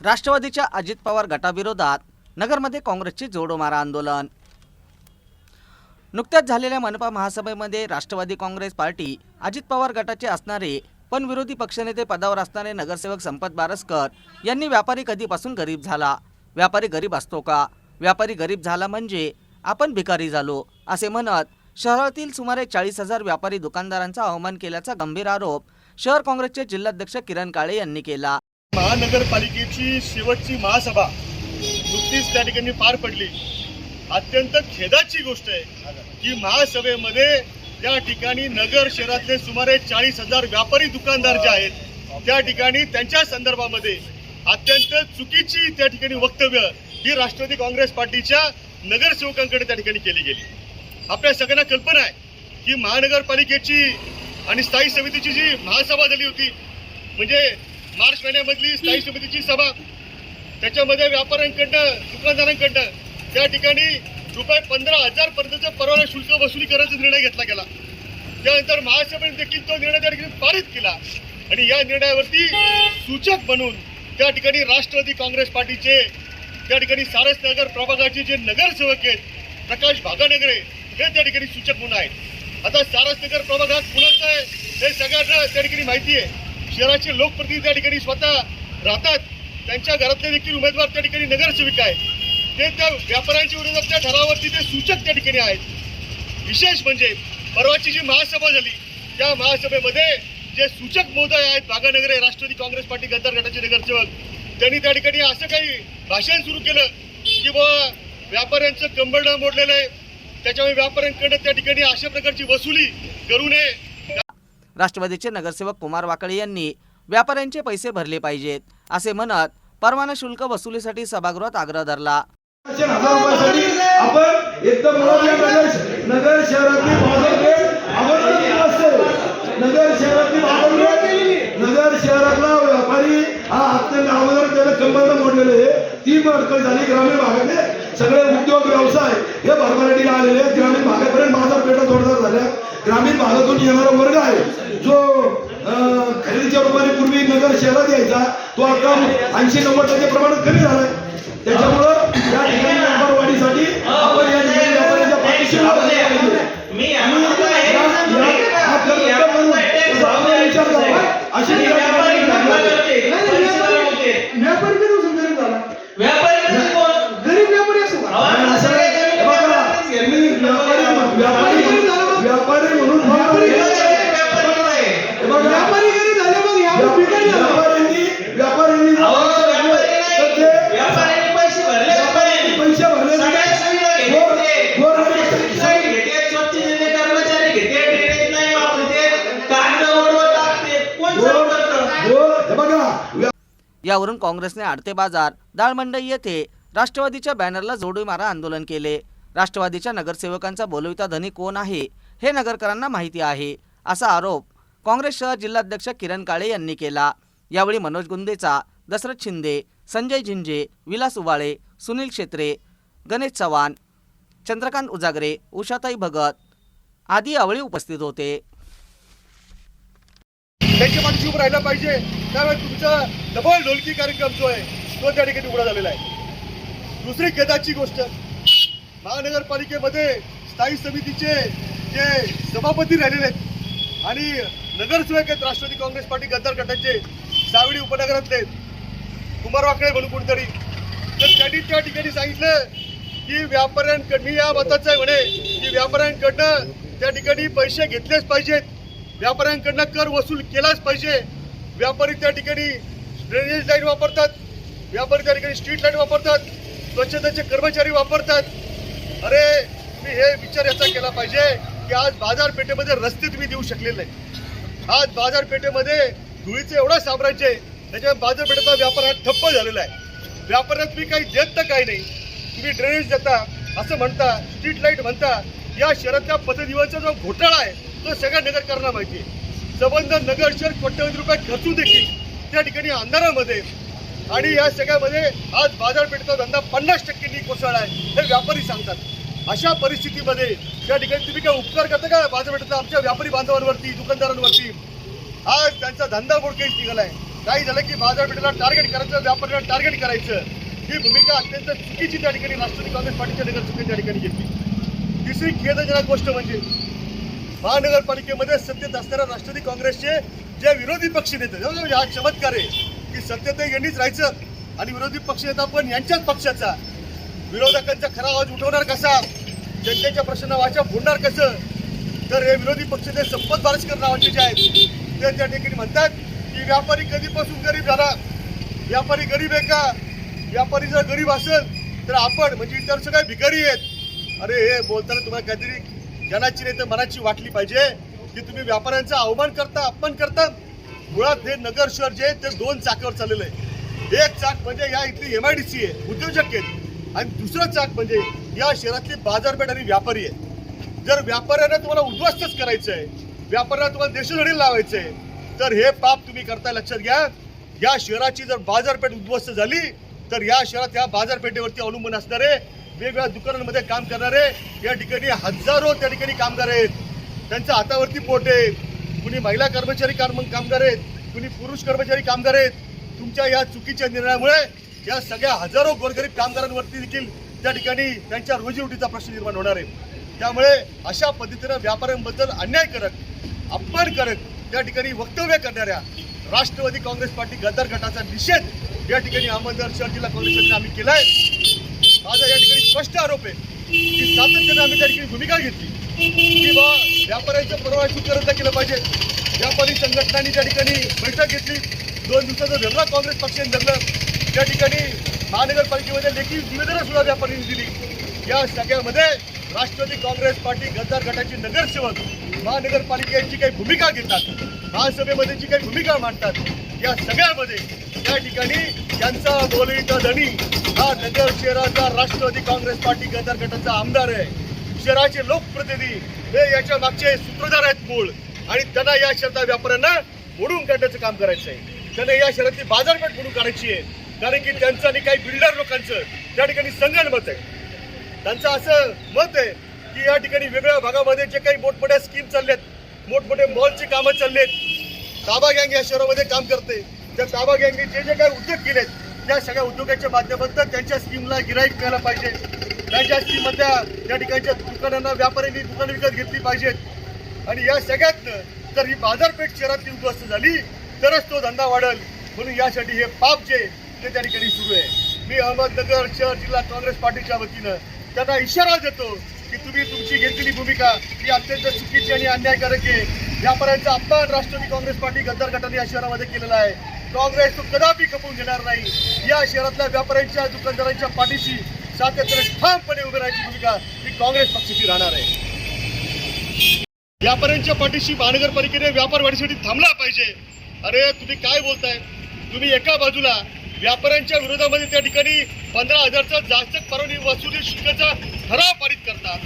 राष्ट्रवादीच्या अजित पवार गटाविरोधात नगरमध्ये काँग्रेसचे जोडोमारा आंदोलन. नुकत्याच झालेल्या मनपा महासभेमध्ये राष्ट्रवादी काँग्रेस पार्टी अजित पवार गटाचे असणारे पण विरोधी पक्षनेते पदावर असणारे नगरसेवक संपत बारसकर यांनी व्यापारी कधीपासून गरीब झाला. व्यापारी गरीब असतो का? व्यापारी गरीब झाला म्हणजे आपण भिकारी झालो असे म्हणत शहरातील सुमारे चाळीस हजार व्यापारी दुकानदारांचा अवमान केल्याचा गंभीर आरोप शहर काँग्रेसचे जिल्हाध्यक्ष किरण काळे यांनी केला. महानगरपालिकेची शेवटची महासभा नुकतीच त्या ठिकाणी पार पडली. अत्यंत खेदाची गोष्ट आहे की महासभेमध्ये त्या ठिकाणी नगर शहरातले सुमारे चाळीस हजार व्यापारी दुकानदार जे आहेत त्या ठिकाणी त्यांच्या संदर्भामध्ये अत्यंत चुकीची त्या ठिकाणी वक्तव्य ही राष्ट्रवादी काँग्रेस पार्टीच्या नगरसेवकांकडे त्या ठिकाणी केली गेली. आपल्या सगळ्यांना कल्पना आहे की महानगरपालिकेची आणि स्थायी समितीची जी महासभा झाली होती म्हणजे मार्च महिन्यामधली स्थायी समितीची सभा. त्याच्यामध्ये व्यापाऱ्यांकडनं दुकानदारांकडनं त्या ठिकाणी रुपये पंधरा हजार पर्यंतचं परवाना शुल्क वसुली करण्याचा निर्णय घेतला गेला. त्यानंतर महासभेने देखील तो निर्णय त्या ठिकाणी पारित केला. आणि या निर्णयावरती सूचक म्हणून त्या ठिकाणी राष्ट्रवादी काँग्रेस पार्टीचे त्या ठिकाणी सारसनगर प्रभागाचे जे नगरसेवक आहेत प्रकाश भागानगरे हे त्या ठिकाणी सूचक म्हणून आहेत. आता सारसनगर प्रभागात कुणाचं आहे हे सगळ्यांना त्या ठिकाणी माहिती आहे. शहराचे लोकप्रतिनिधी त्या ठिकाणी स्वतः राहतात. त्यांच्या घरातले देखील उमेदवार त्या ठिकाणी नगरसेविका आहेत. ते त्या व्यापाऱ्यांच्या विरोधातल्या ठरावावरती ते सूचक त्या ठिकाणी आहेत. विशेष म्हणजे परवाची जी महासभा झाली त्या महासभेमध्ये जे सूचक महोदय आहेत भागानगरे राष्ट्रवादी काँग्रेस पार्टी गद्दार गटाचे नगरसेवक त्यांनी त्या ठिकाणी असं काही भाषण सुरू केलं की बुवा व्यापाऱ्यांचं कंबरडं मोडलेलं आहे. त्याच्यामुळे व्यापाऱ्यांकडनं त्या ठिकाणी अशा प्रकारची वसुली करू नये. राष्ट्रवादीचे नगरसेवक कुमार वाकळे यांनी व्यापाऱ्यांचे पैसे भरले पाहिजेत असे म्हणत परवाना शुल्क वसुलीसाठी सभागृहात आग्रह धरला. आपण एकदम नगर शहरातला व्यापारी हा अत्यंत अगोदर त्याला मोडलेले ती झाली. ग्रामीण भागातले सगळे उद्योग व्यवसाय हे भरभराटीला आलेले आहेत. ग्रामीण भागापर्यंत बाजारपेठा जोरदार झाल्या. ग्रामीण भागातून येणारा वर्ग आहे जो खरेदीच्या रूपाने पूर्वी नगर शहरात यायचा तो आता ऐंशी नव्वद टक्के प्रमाणात कमी झालाय त्याच्यामुळं या ठिकाणी व्यापार वाढीसाठी आपण या ठिकाणी व्यापाऱ्यांच्या पाठीशी पाहिजे. यावरून काँग्रेसने आडते बाजार दाळमंडई येथे राष्ट्रवादीच्या बॅनरला जोडी मारा आंदोलन केले. राष्ट्रवादीच्या नगरसेवकांचा बोलविता धनी कोण आहे हे नगरकरांना माहिती आहे असा आरोप काँग्रेस शहर जिल्हाध्यक्ष किरण काळे यांनी केला. यावेळी मनोज गुंदेचा दशरथ शिंदे संजय झिंजे विलास उबाळे सुनील क्षेत्रे गणेश चव्हाण चंद्रकांत उजागरे उषाताई भगत आदी यावेळी उपस्थित होते. त्यांच्या पाठीशी उभं राहिलं पाहिजे. त्यामुळे तुमचा डबल ढोलकी कार्यक्रम जो आहे तो त्या ठिकाणी उघडा झालेला आहे. दुसरी खेदाची गोष्ट महानगरपालिकेमध्ये स्थायी समितीचे जे सभापती राहिलेले आहेत आणि नगरसेवक आहेत राष्ट्रवादी काँग्रेस पार्टी गद्दार गटाचे सावडी उपनगरातले कुमार वाकडे म्हणून कोणतरी. तर त्यांनी त्या ठिकाणी सांगितलं की व्यापाऱ्यांकडनं मी या मताचं आहे म्हणे की व्यापाऱ्यांकडनं त्या ठिकाणी पैसे घेतलेच पाहिजेत. व्यापाऱ्यांकडनं कर वसूल केलाच पाहिजे. व्यापारी त्या ठिकाणी ड्रेनेज लाईन वापरतात. व्यापारी त्या ठिकाणी स्ट्रीट लाइट वापरतात. स्वच्छतेचे कर्मचारी वापरतात. अरे तुम्ही हे विचार याचा केला पाहिजे की आज बाजारपेठेमध्ये रस्ते तुम्ही देऊ शकलेले नाही आज बाजारपेठेमध्ये धुळीचं एवढं साम्राज्य आहे त्याच्यामुळे बाजारपेठेचा व्यापार हा ठप्प झालेला आहे. व्यापारात तुम्ही काही देत तर काही नाही. तुम्ही ड्रेनेज देता असं म्हणता स्ट्रीट लाइट म्हणता. या शहरातल्या पथदिवाचा जो घोटाळा आहे तो सगळ्या नगरकरांना माहिती आहे. सबंध नगर शहर कोट्यवधी रुपये खर्चून देखील त्या ठिकाणी अंधारामध्ये आणि या सगळ्यामध्ये आज बाजारपेठेचा धंदा पन्नास टक्क्यांनी कोसळला आहे हे व्यापारी सांगतात. अशा परिस्थितीमध्ये त्या ठिकाणी तुम्ही काय उपकार करता का? बाजारपेठेचा आमच्या व्यापारी बांधवांवरती दुकानदारांवरती? आज त्यांचा धंदा बोडकेच निघालाय. काही झालं की बाजारपेठेला टार्गेट करायचं व्यापाऱ्याला टार्गेट करायचं. ही भूमिका अत्यंत चुकीची त्या ठिकाणी राष्ट्रवादी काँग्रेस पार्टीच्या नगर चुकी त्या ठिकाणी घेतली. तिसरी खेदजनक गोष्ट म्हणजे महानगरपालिकेमध्ये सत्तेत असणाऱ्या राष्ट्रवादी काँग्रेसचे जे विरोधी पक्ष नेते हे हा चमत्कार आहे की सत्तेत यांनीच राहायचं आणि विरोधी पक्ष नेता पण यांच्याच पक्षाचा. विरोधकांचा खरा आवाज उठवणार कसा? जनतेच्या प्रश्नांना वाचा फोडणार कसं? तर हे विरोधी पक्ष ते संपत बारसकर नावाचे जे आहेत ते त्या ठिकाणी म्हणतात की व्यापारी कधीपासून गरीब झाला? व्यापारी गरीब आहे का? व्यापारी जर गरीब असेल तर आपण म्हणजे इतर सगळे भिकारी आहेत. अरे हे बोलताना तुम्हाला काहीतरी जनाची नाही तर मनाची वाटली पाहिजे की तुम्ही व्यापाऱ्यांचा अवमान करता अपमान करता. मुळात हे नगर शहर जे आहे ते दोन चाकावर चाललेलं आहे. एक चाक म्हणजे या इथली एम आय डी सी आहे उद्योजक आहेत. आणि दुसरं चाक म्हणजे या शहरातली बाजारपेठ आणि व्यापारी आहे जर व्यापाऱ्यांना तुम्हाला उद्ध्वस्तच करायचं आहे व्यापाऱ्यांना तुम्हाला देशोधडी लावायचं आहे तर हे पाप तुम्ही करता लक्षात घ्या. या शहराची जर बाजारपेठ उद्ध्वस्त झाली तर या शहरात या बाजारपेठेवरती अवलंबून असणारे वेगवेगळ्या दुकानांमध्ये काम करणारे या ठिकाणी हजारो त्या ठिकाणी कामगार आहेत. त्यांच्या हातावरती पोट आहे. कुणी महिला कर्मचारी काम कामगार आहेत. कुणी पुरुष कर्मचारी कामगार आहेत. तुमच्या या चुकीच्या निर्णयामुळे या सगळ्या हजारो गोरगरीब कामगारांवरती देखील त्या ठिकाणी त्यांच्या रोजीरोटीचा प्रश्न निर्माण होणार आहे. त्यामुळे अशा पद्धतीनं व्यापाऱ्यांबद्दल अन्याय करत अपमानकारक त्या ठिकाणी वक्तव्य करणाऱ्या राष्ट्रवादी काँग्रेस पार्टी गद्दार गटाचा निषेध या ठिकाणी अहमदनगर शहर जिल्हा काँग्रेसने आम्ही केलाय. माझा या ठिकाणी स्पष्ट आरोप आहे की सातत्याने आम्ही त्या ठिकाणी भूमिका घेतली. की बा व्यापाऱ्यांच्या परवानगी रद्द केलं पाहिजे. व्यापारी संघटनांनी त्या ठिकाणी बैठक घेतली. दोन दिवसाचं धरलं काँग्रेस पक्षाने धरलं. त्या ठिकाणी महानगरपालिकेमध्ये लेखी निवेदनं सुद्धा व्यापाऱ्यांनी दिली. या सगळ्यामध्ये राष्ट्रवादी काँग्रेस पार्टी गद्दार गटाची नगरसेवक महानगरपालिकेची काही भूमिका घेतात. महासभेमध्ये जी काही भूमिका मांडतात या सगळ्यामध्ये या ठिकाणी त्यांचा बोलीचा धनी हा नगर शहराचा राष्ट्रवादी काँग्रेस पार्टी गदर गटाचा आमदार आहे. शहराचे लोकप्रतिनिधी हे याच्या मागचे सूत्रधार आहेत मूळ. आणि त्यांना या शहराच्या व्यापाऱ्यांना मोडून काढण्याचं काम करायचं आहे. त्यांना या शहरातली बाजारपेठ मोडून काढायची आहे. कारण की त्यांचं आणि काही बिल्डर लोकांचं त्या ठिकाणी संगणमत आहे. त्यांचं असं मत आहे की या ठिकाणी वेगळ्या भागामध्ये जे काही मोठमोठ्या स्कीम चालल्यात मोठमोठे मॉलची कामं चाललेत ताबा गँग या शहरामध्ये काम करते. त्या ताबा गँगने जे जे काही उद्योग केलेत त्या सगळ्या उद्योगाच्या माध्यमातून त्यांच्या स्कीमला गिराईक मिळायला पाहिजे. त्यांच्या स्कीममधल्या त्या ठिकाणच्या दुकानांना व्यापाऱ्यांनी दुकानं विकत घेतली पाहिजेत. आणि या सगळ्यातनं जर ही बाजारपेठ शहरातली उद्ध्वस्त झाली तरच तो धंदा वाढेल. म्हणून यासाठी हे पाप जे ते त्या ठिकाणी सुरू आहे. मी अहमदनगर शहर जिल्हा काँग्रेस पार्टीच्या वतीनं त्यांना इशारा देतो की तुम्ही तुमची घेतलेली भूमिका ही अत्यंत चुकीची आणि अन्यायकारक आहे. व्यापाऱ्यांचा अपमान राष्ट्रवादी काँग्रेस पार्टी गद्दार गटाने या शहरामध्ये केलेला आहे. काँग्रेस तो कदापि खपवून घेणार नाही. या शहरातल्या व्यापाऱ्यांच्या दुकानदारांच्या पाठीशी सातत्याने ठामपणे उभे राहायची भूमिका ही काँग्रेस पक्षाची राहणार आहे. व्यापाऱ्यांच्या पाठीशी महानगरपालिकेने व्यापार वाढीसाठी थांबला पाहिजे. अरे तुम्ही काय बोलताय? तुम्ही एका बाजूला व्यापाऱ्यांच्या विरोधामध्ये त्या ठिकाणी पंधरा हजारचा जास्त परवानगी वसुली शुल्काचा ठराव पारित करता.